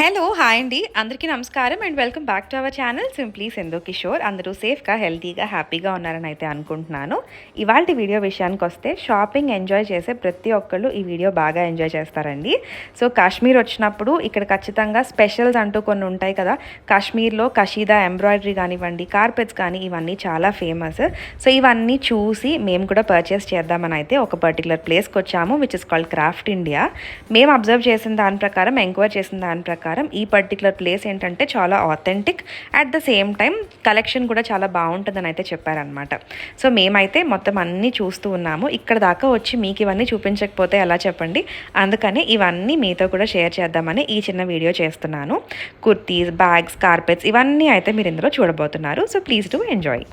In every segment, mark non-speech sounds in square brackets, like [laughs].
Hello hi అండి. అందరికీ నమస్కారం and welcome back to our channel simply Sindhu Kishore. అందరూ సేఫ్గా హెల్తీగా హ్యాపీగా ఉన్నారని అయితే అనుకుంటున్నాను. ఇవాళ వీడియో విషయానికి వస్తే షాపింగ్ ఎంజాయ్ చేసే ప్రతి ఒక్కళ్ళు ఈ వీడియో బాగా ఎంజాయ్ చేస్తారండి. సో కాశ్మీర్ వచ్చినప్పుడు ఇక్కడ ఖచ్చితంగా స్పెషల్స్ అంటూ కొన్ని ఉంటాయి కదా. కాశ్మీర్లో కషీదా ఎంబ్రాయిడరీ కానివ్వండి కార్పెట్స్ కానీ ఇవన్నీ చాలా ఫేమస్ సో ఇవన్నీ చూసి మేము కూడా పర్చేస్ చేద్దామని అయితే ఒక పర్టికులర్ ప్లేస్కి వచ్చాము which is called Craft India మేము అబ్జర్వ్ చేసిన దాని ప్రకారం ఎంక్వైర్ చేసిన దాని ప్రకారం ఈ పర్టికులర్ ప్లేస్ ఏంటంటే చాలా authentic at the same time collection కూడా చాలా బాగుంటుందని అయితే చెప్పారనమాట సో మేమైతే మొత్తం అన్నీ చూస్తూ ఉన్నాము ఇక్కడ దాకా వచ్చి మీకు ఇవన్నీ చూపించకపోతే ఎలా చెప్పండి అందుకని ఇవన్నీ మీతో కూడా షేర్ చేద్దామని ఈ చిన్న వీడియో చేస్తున్నాను కుర్తీస్ బ్యాగ్స్ కార్పెట్స్ ఇవన్నీ అయితే మీరు ఇందులో చూడబోతున్నారు so please do enjoy.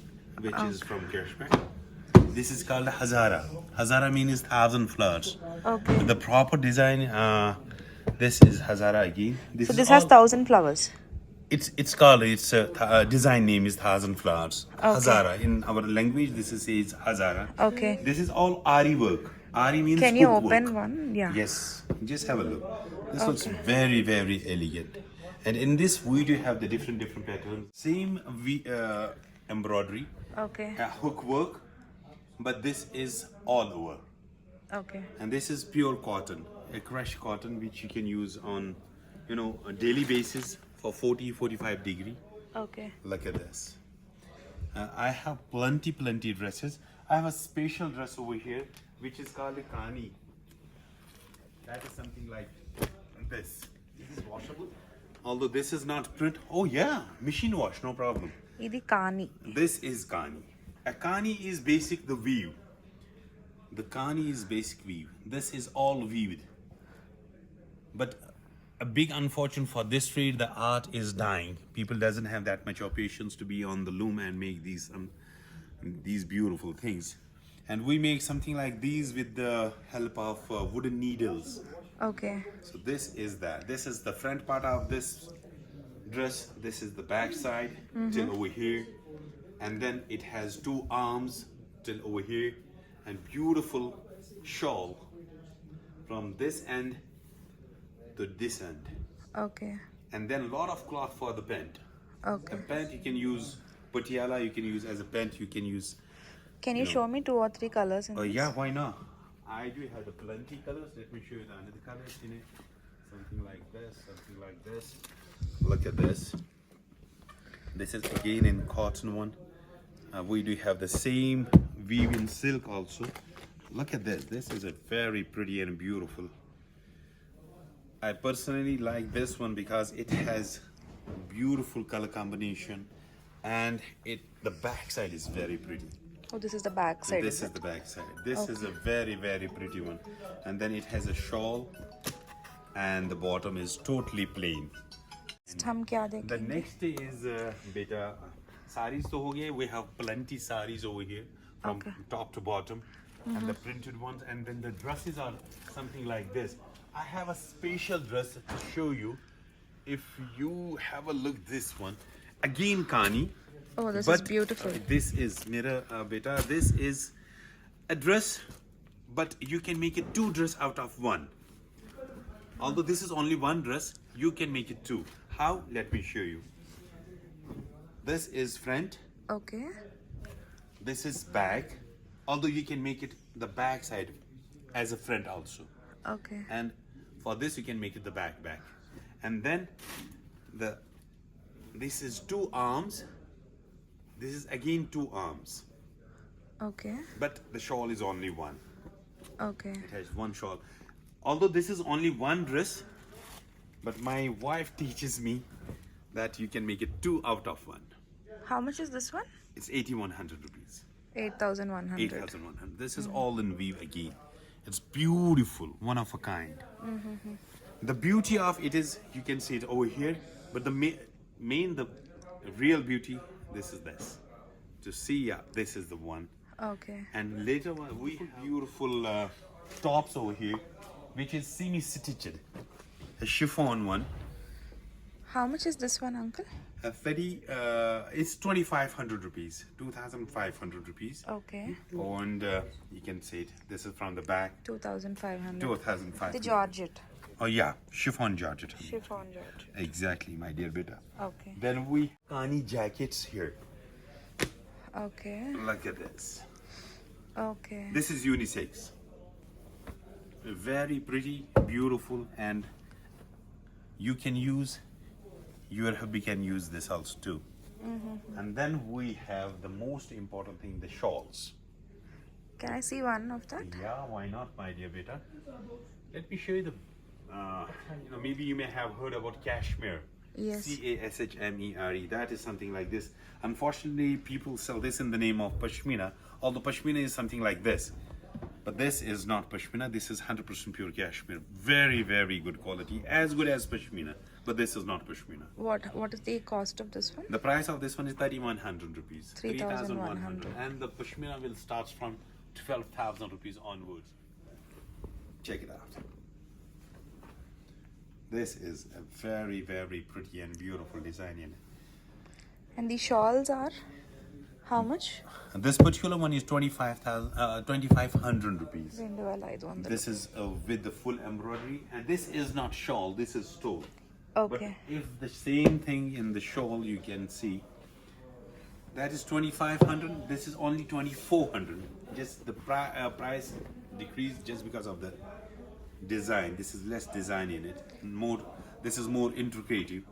This is called Hazara. Hazara means thousand flowers. Okay The proper design. Uh, This is Hazara again. This so this has all, thousand flowers. It's it's called its a, th- uh, design name is thousand flowers. Okay. Hazara in our language this is says Hazara. Okay. This is all Ari work. Ari means Can you open work. one? Yeah. Yes. Just have a look. This okay. looks very very elegant. And in this we you have the different different patterns. Same we uh, embroidery. Okay. Uh, hook work, but this is all over. Okay. And this is pure cotton a crash cotton which you can use on, you know, a daily basis for 40, 45 degree. Okay. Look at this. Uh, I have plenty, plenty dresses. I have a special dress over here, which is called a kani. That is something like this. This is washable. Although this is not print. Oh yeah, machine wash, no problem. Idi kani. This is kani. A kani is basic the weave. The kani is basic weave. This is all weaved. But a big unfortunate for this trade, the art is dying. People doesn't have that much of patience to be on the loom and make these um, these beautiful things. And we make something like these with the help of uh, wooden needles. Okay. So this is that. This is the front part of this dress. This is the back side till over here, and then it has two arms till over here, and beautiful shawl from this end to end. Okay. And then a lot of cloth for the pant. Okay. A pant you can use patiala, you can use as a pant, you can use. Can you, you know. show me two or three colors? In uh, Yeah, why not? I do have the plenty colors. Let me show you the another colors in it. Something like this, something like this. Look at this. This is again in cotton one. Uh, we do have the same weave in silk also. Look at this. This is a very pretty and beautiful. I personally like this one because it has beautiful color combination and it the back side is very pretty. Oh, this is the back side. This is, is the back side. This okay. is a very, very pretty one. And then it has a shawl and the bottom is totally plain. The next is uh, beta saris to ho We have plenty saris over here from okay. top to bottom mm -hmm. and the mm-hmm. printed ones and then the dresses are something like this. I have a special dress to show you. If you have a look, this one again, Kani. Oh, this but, is beautiful. Uh, this is Mira uh, beta. This is a dress, but you can make it two dress out of one. Although this is only one dress, you can make it two. How? Let me show you. This is front. Okay. This is back. Although you can make it the back side as a front also. Okay. And for this you can make it the back back. And then the this is two arms. This is again two arms. Okay. But the shawl is only one. Okay. It has one shawl. Although this is only one dress, but my wife teaches me that you can make it two out of one. How much is this one? It's 8100 rupees. 8100. 8100. This is mm -hmm. all in weave again. It's beautiful, one of a kind. The beauty of it is you can see it over here, but the ma- main, the real beauty, this is this. To see, yeah, this is the one. Okay. And later on, we have beautiful uh, tops over here, which is semi-stitched. A chiffon one. How much is this one, uncle? Uh, very, uh, it's 2500 rupees, 2500 rupees. Okay. And uh, you can see it. This is from the back. 2500. 2500. The Georgette. Oh yeah, chiffon Georgette. Chiffon Georgette. Exactly, my dear beta. Okay. Then we Kani jackets here. Okay. Look at this. Okay. This is unisex. Very pretty, beautiful, and you can use you can use this also too. Mm-hmm. And then we have the most important thing, the shawls. Can I see one of that? Yeah, why not, my dear beta? Let me show you the. Uh, you know, maybe you may have heard about cashmere. Yes. C A S H M E R E. That is something like this. Unfortunately, people sell this in the name of pashmina, although pashmina is something like this. But this is not pashmina. This is 100% pure cashmere. Very, very good quality. As good as pashmina. But this is not pashmina. What What is the cost of this one? The price of this one is 3100 rupees. 3100. And the pashmina will start from 12,000 rupees onwards. Check it out. This is a very, very pretty and beautiful design. And the shawls are? How much? This particular one is 25,000, uh, 2,500 rupees. This is uh, with the full embroidery, and this is not shawl, this is stole. Okay. But if the same thing in the shawl you can see, that is 2,500, this is only 2,400. Just the pri uh, price decreased just because of the design. This is less design in it, more, this is more intricate.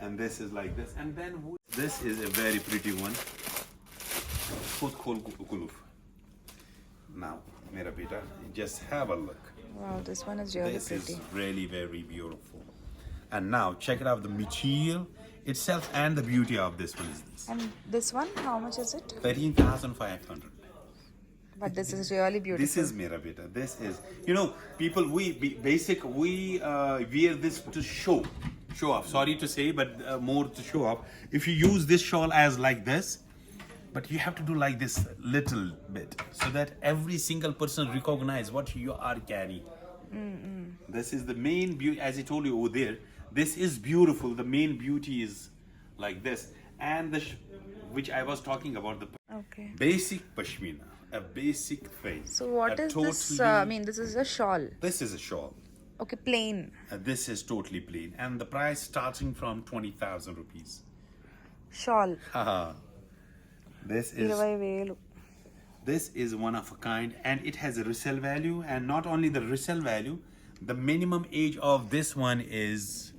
And this is like this. And then this is a very pretty one food called guluf. Now, Mirabita, just have a look. Wow, this one is really this pretty. This is really very beautiful. And now check it out the material itself and the beauty of this one is this. And this one, how much is it? 13,500. But this is really beautiful. this is Mirabita. This is, you know, people, we basic, we uh, wear this to show, show off. Sorry to say, but uh, more to show off. If you use this shawl as like this, but you have to do like this little bit so that every single person recognize what you are carrying. Mm-mm. this is the main beauty as i told you over there this is beautiful. The main beauty is like this. And the sh- which i was talking about the okay. basic pashmina a basic thing. So what is totally, this uh, i mean this is a shawl. This is a shawl. Okay plain. Uh, this is totally plain. And the price starting from 20000 rupees. Shawl. This is this is one of a kind and it has a resale value and not only the resale value the minimum age of this one is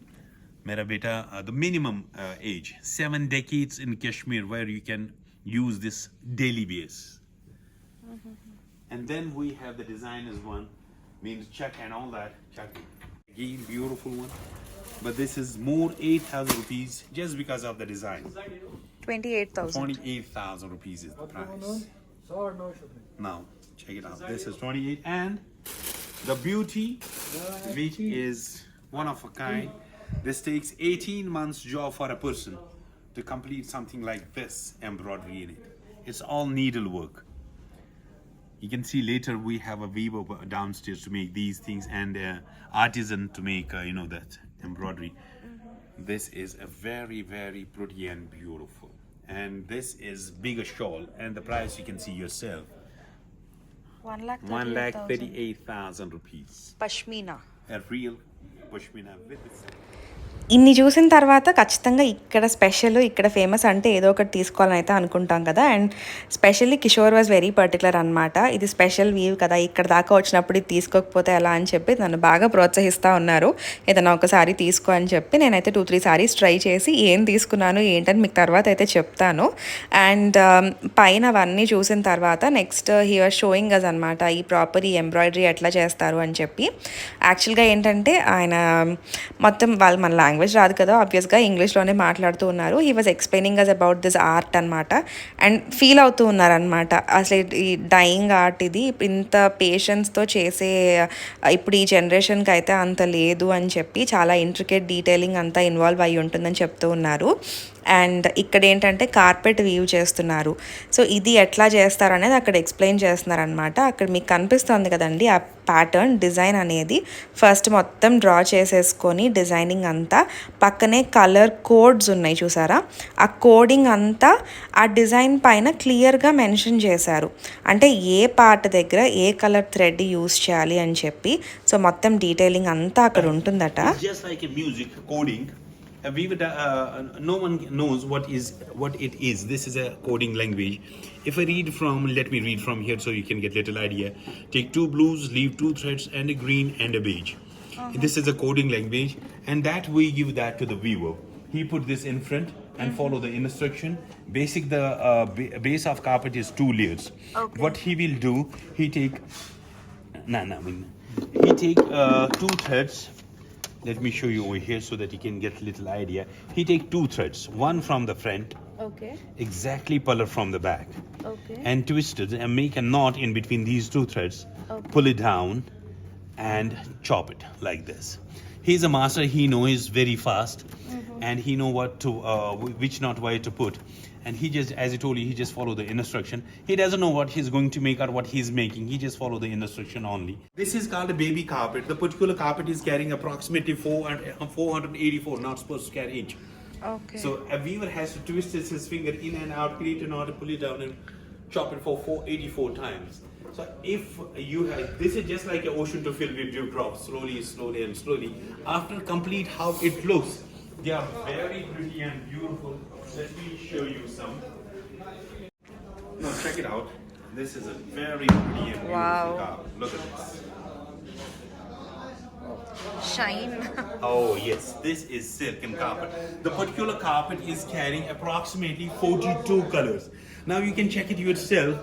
mera uh, the minimum uh, age seven decades in kashmir where you can use this daily base mm -hmm. and then we have the designer's one means check and all that. Check Again, beautiful one. But this is more 8,000 rupees just because of the design. 28,000. 28,000 rupees is the price. Now, check it out. This is 28 and the beauty which is one of a kind. This takes 18 months job for a person to complete something like this embroidery in it. It's all needlework you can see later we have a weaver downstairs to make these things and artisan to make uh, you know that embroidery. Mm -hmm. this is a very very pretty and beautiful. And this is bigger shawl. And the price you can see yourself. One lakh one lakh thirty eight thousand rupees. Pashmina. A real pashmina with itself. ఇన్ని చూసిన తర్వాత ఖచ్చితంగా ఇక్కడ special ఇక్కడ famous అంటే ఏదో ఒకటి తీసుకోవాలని అయితే అనుకుంటాం కదా. And specially Kishore was very particular అనమాట ఇది స్పెషల్ వీవ్ కదా ఇక్కడ దాకా వచ్చినప్పుడు ఇది తీసుకోకపోతే ఎలా అని చెప్పి నన్ను బాగా ప్రోత్సహిస్తూ ఉన్నారు. ఏదైనా ఒకసారి తీసుకో అని చెప్పి నేనైతే టూ త్రీ సారీస్ ట్రై చేసి ఏం తీసుకున్నాను ఏంటని మీకు తర్వాత అయితే చెప్తాను. అండ్ um, పైన అవన్నీ చూసిన తర్వాత next he was showing us అనమాట ఈ ప్రాపర్ ఈ ఎంబ్రాయిడరీ ఎట్లా చేస్తారు అని చెప్పి. యాక్చువల్గా ఏంటంటే ఆయన మొత్తం వాళ్ళు మన లాంగ్వేజ్ రాదు కదా ఆబ్వియస్గా ఇంగ్లీష్లోనే మాట్లాడుతూ ఉన్నారు. He was explaining us about this art అనమాట అండ్ ఫీల్ అవుతూ ఉన్నారనమాట అసలు ఈ డైయింగ్ ఆర్ట్ ఇది ఇంత పేషెన్స్తో చేసే ఇప్పుడు ఈ జనరేషన్కి అయితే అంత లేదు అని చెప్పి చాలా ఇంట్రికేట్ డీటెయిలింగ్ అంతా ఇన్వాల్వ్ అయి ఉంటుందని చెప్తూ ఉన్నారు. అండ్ ఇక్కడ ఏంటంటే కార్పెట్ వీవ్ చేస్తున్నారు. సో ఇది ఎట్లా చేస్తారు అనేది అక్కడ ఎక్స్ప్లెయిన్ చేస్తున్నారు అనమాట అక్కడ మీకు కనిపిస్తుంది కదండి ఆ ప్యాటర్న్ డిజైన్ అనేది. ఫస్ట్ మొత్తం డ్రా చేసేసుకొని డిజైనింగ్ అంతా. పక్కనే కలర్ కోడ్స్ ఉన్నాయి చూసారా? ఆ కోడింగ్ అంతా ఆ డిజైన్ పైన క్లియర్గా మెన్షన్ చేశారు. అంటే ఏ పార్ట్ దగ్గర ఏ కలర్ థ్రెడ్ యూస్ చేయాలి అని చెప్పి. సో మొత్తం డీటెయిలింగ్ అంతా అక్కడ ఉంటుందట. It's just like a music coding. Uh, we would, uh, no one knows what is what it is. This is a coding language. If I read from, let me read from here so you can get little idea. Take two blues, leave two threads, and a green and a beige. This is a coding language, and that we give that to the viewer. He put this in front and follow the instruction. Basic the uh, ba- base of carpet is two layers. Okay. What he will do, he take no, no, I mean, he take uh, two threads. Let me show you over here so that you can get little idea. He take two threads, one from the front, okay. exactly puller from the back, okay. and twist it and make a knot in between these two threads, okay. pull it down and chop it like this. He's a master, he knows very fast mm -hmm. and he know what to, uh, which knot where to put. And he just, as I told you, he just follow the instruction. He doesn't know what he's going to make or what he's making. He just follow the instruction only. This is called a baby carpet. The particular carpet is carrying approximately 400, uh, 484 knots per square inch. Okay So a weaver has to twist his, his finger in and out, create a knot, pull it down, and chop it for 484 times. So if you have, this is just like an ocean to fill with dewdrops, slowly, slowly, and slowly. After complete how it looks, they are very pretty and beautiful. Let me show you some. No, check it out. This is a very pretty and beautiful Wow. carpet. Look at this. Shine [laughs] Oh yes, this is silken carpet. The particular carpet is carrying approximately 42 colors. Now you can check it yourself.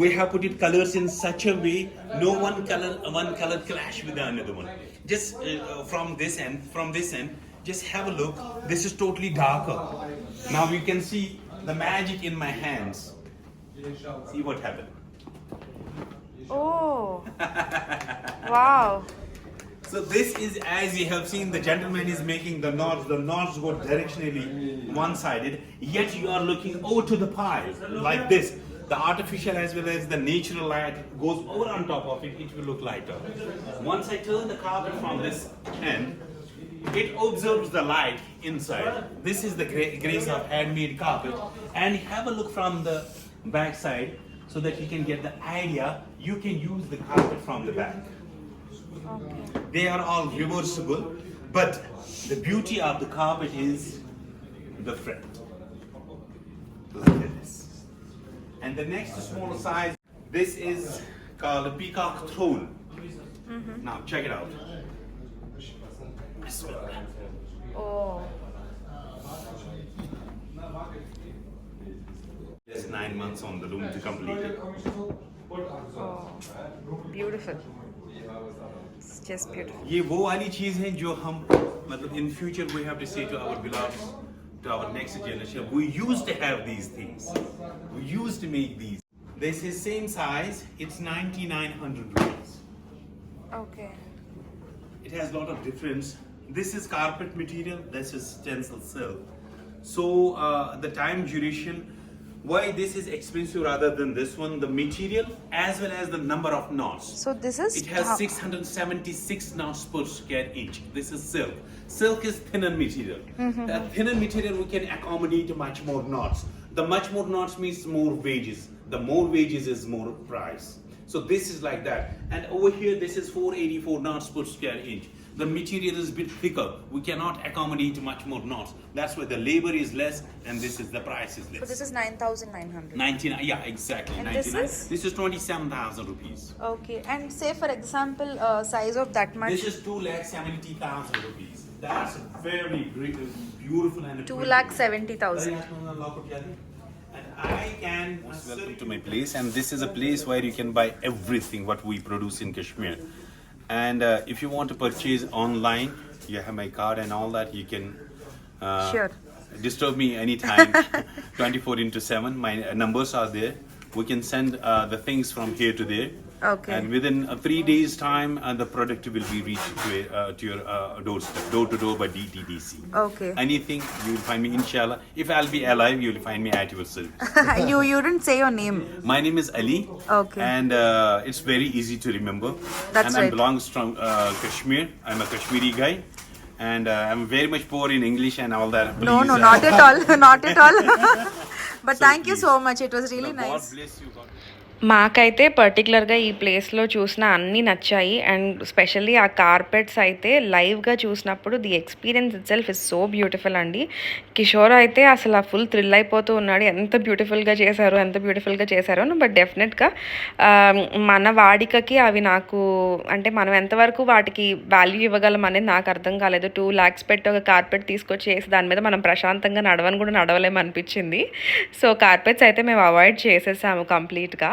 We have put it colors in such a way no one color one color clash with the another one. Just uh, uh, from this end, from this end, just have a look. This is totally darker. Now you can see the magic in my hands. See what happened. Oh. [laughs] wow. So this is as you have seen the gentleman is making the knots, the knots go directionally one-sided, yet you are looking over to the pie like this. The artificial as well as the natural light goes over on top of it, it will look lighter. Once I turn the carpet from this end, it observes the light inside. This is the grace of handmade carpet. And have a look from the back side so that you can get the idea. You can use the carpet from the back. They are all reversible, but the beauty of the carpet is the front. Look at this. And the next smaller size, this is called a peacock throne. Mm-hmm. Now check it out. Bismillah. Oh. There's nine months on the loom to complete it. Oh, beautiful. It's just beautiful. ये वो वाली चीज है जो हम मतलब in future we have to say to our beloved to our next generation we used to have these things we used to make these this is same size it's 9900 rupees okay it has a lot of difference this is carpet material, this is stencil silk. So uh, the time duration, why this is expensive rather than this one, the material as well as the number of knots. So this is? It has 676 knots per square inch. This is silk. Silk is thinner material. Uh, mm -hmm. That thinner material we can accommodate much more knots. The much more knots means more wages. The more wages is more price. So this is like that. And over here, this is 484 knots per square inch the material is a bit thicker. We cannot accommodate much more knots. That's why the labor is less and this is the price is less. So this is 9,900. 99, yeah, exactly. And 99. This is? This is 27,000 rupees. Okay. And say for example, uh, size of that much. This is 2 lakh 70,000 rupees. That's very great, uh, beautiful and 2 lakh 70,000. And I can. Uh, Most welcome to my place, and this is a place where you can buy everything what we produce in Kashmir. And uh, if you want to purchase online, you have my card and all that. You can uh, Sure. disturb me anytime, [laughs] 24 into 7. My uh, numbers are there. We can send uh, the things from here to there. Okay. And within uh, three days' time, uh, the product will be reached to, uh, to your uh, doorstep, door to door by DTDC. Okay. Anything you will find me, inshallah. If I'll be alive, you will find me at your service. [laughs] you you didn't say your name. My name is Ali. Okay. And uh, it's very easy to remember. That's and I right. belongs from uh, Kashmir. I'm a Kashmiri guy. And uh, I'm very much poor in English and all that. No, Please, no, uh, not at all, [laughs] not at all. [laughs] but So thank you please. so much. It was really nice. God nice. bless you. God మాకైతే పర్టికులర్గా ఈ ప్లేస్లో చూసిన అన్నీ నచ్చాయి. And specially ఆ carpets అయితే లైవ్గా చూసినప్పుడు the experience itself is so beautiful అండి. కిషోర్ అయితే అసలు ఆ ఫుల్ థ్రిల్ అయిపోతూ ఉన్నాడు. ఎంత బ్యూటిఫుల్గా చేశారు ఎంత బ్యూటిఫుల్గా చేశారు అని. బట్ డెఫినెట్గా um, మన వాడికకి అవి నాకు అంటే మనం ఎంతవరకు వాటికి వాల్యూ ఇవ్వగలం అనేది నాకు అర్థం కాలేదు. టూ ల్యాక్స్ పెట్టి ఒక కార్పెట్ తీసుకొచ్చి వేసి దాని మీద మనం ప్రశాంతంగా నడవని కూడా నడవలేము అనిపించింది సో కార్పెట్స్ అయితే మేము అవాయిడ్ చేసేసాము కంప్లీట్గా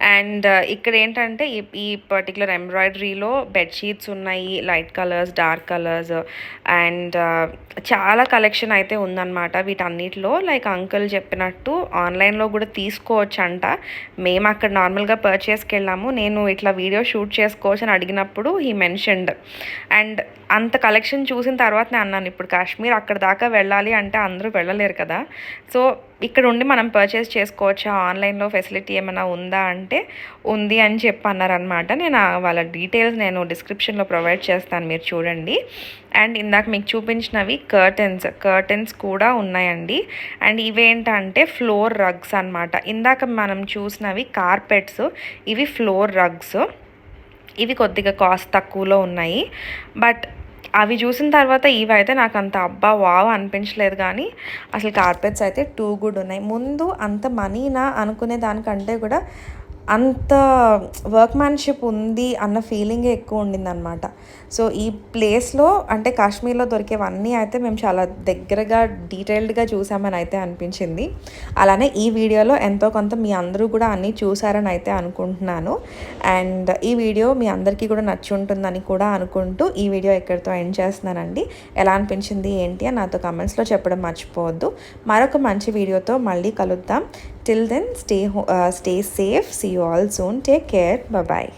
అండ్ ఇక్కడ ఏంటంటే ఈ ఈ పర్టికులర్ ఎంబ్రాయిడరీలో బెడ్షీట్స్ ఉన్నాయి light colours dark colours and చాలా కలెక్షన్ అయితే ఉందన్నమాట. వీటన్నిటిలో లైక్ అంకుల్ చెప్పినట్టు ఆన్లైన్లో కూడా తీసుకోవచ్చు అంట మేము అక్కడ నార్మల్గా పర్చేస్కి వెళ్ళాము నేను ఇట్లా వీడియో షూట్ చేసుకోవచ్చు అని అడిగినప్పుడు ఈ మెన్షన్డ్. అండ్ అంత కలెక్షన్ చూసిన తర్వాత నేను అన్నాను ఇప్పుడు కాశ్మీర్ అక్కడ దాకా వెళ్ళాలి అంటే అందరూ వెళ్ళలేరు కదా. సో ఇక్కడ ఉండి మనం పర్చేస్ చేసుకోవచ్చా? ఆన్లైన్లో ఫెసిలిటీ ఏమైనా ఉందా? అంటే అంటే ఉంది అని చెప్పి అన్నారనమాట నేను వాళ్ళ డీటెయిల్స్ నేను డిస్క్రిప్షన్లో ప్రొవైడ్ చేస్తాను మీరు చూడండి. అండ్ ఇందాక మీకు చూపించినవి కర్టెన్స్ కర్టెన్స్ కూడా ఉన్నాయండి. అండ్ ఇవేంటంటే ఫ్లోర్ రగ్స్ అన్నమాట. ఇందాక మనం చూసినవి కార్పెట్స్ ఇవి ఫ్లోర్ రగ్స్. ఇవి కొద్దిగా కాస్ట్ తక్కువలో ఉన్నాయి. బట్ అవి చూసిన తర్వాత ఇవి అయితే నాకు అంత అబ్బా వావ్ అనిపించలేదు కానీ అసలు కార్పెట్స్ అయితే టూ గుడ్ ఉన్నాయి. ముందు అంత మనీనా అనుకునే దానికంటే కూడా అంత వర్క్మ్యాన్షిప్ ఉంది అన్న ఫీలింగే ఎక్కువ ఉండింది అనమాట సో ఈ ప్లేస్లో అంటే కాశ్మీర్లో దొరికేవన్నీ అయితే మేము చాలా దగ్గరగా డీటెయిల్డ్గా చూసామని అయితే అనిపించింది. అలానే ఈ వీడియోలో ఎంతో కొంత మీ అందరూ కూడా అన్నీ చూసారని అయితే అనుకుంటున్నాను. అండ్ ఈ వీడియో మీ అందరికీ కూడా నచ్చి ఉంటుందని కూడా అనుకుంటూ ఈ వీడియో ఎక్కడితో ఎండ్ చేస్తున్నానండి. ఎలా అనిపించింది ఏంటి అని నాతో కమెంట్స్లో చెప్పడం మర్చిపోవద్దు. మరొక మంచి వీడియోతో మళ్ళీ కలుద్దాం. Till then, stay, uh, stay safe. See you all soon. Take care. Bye bye.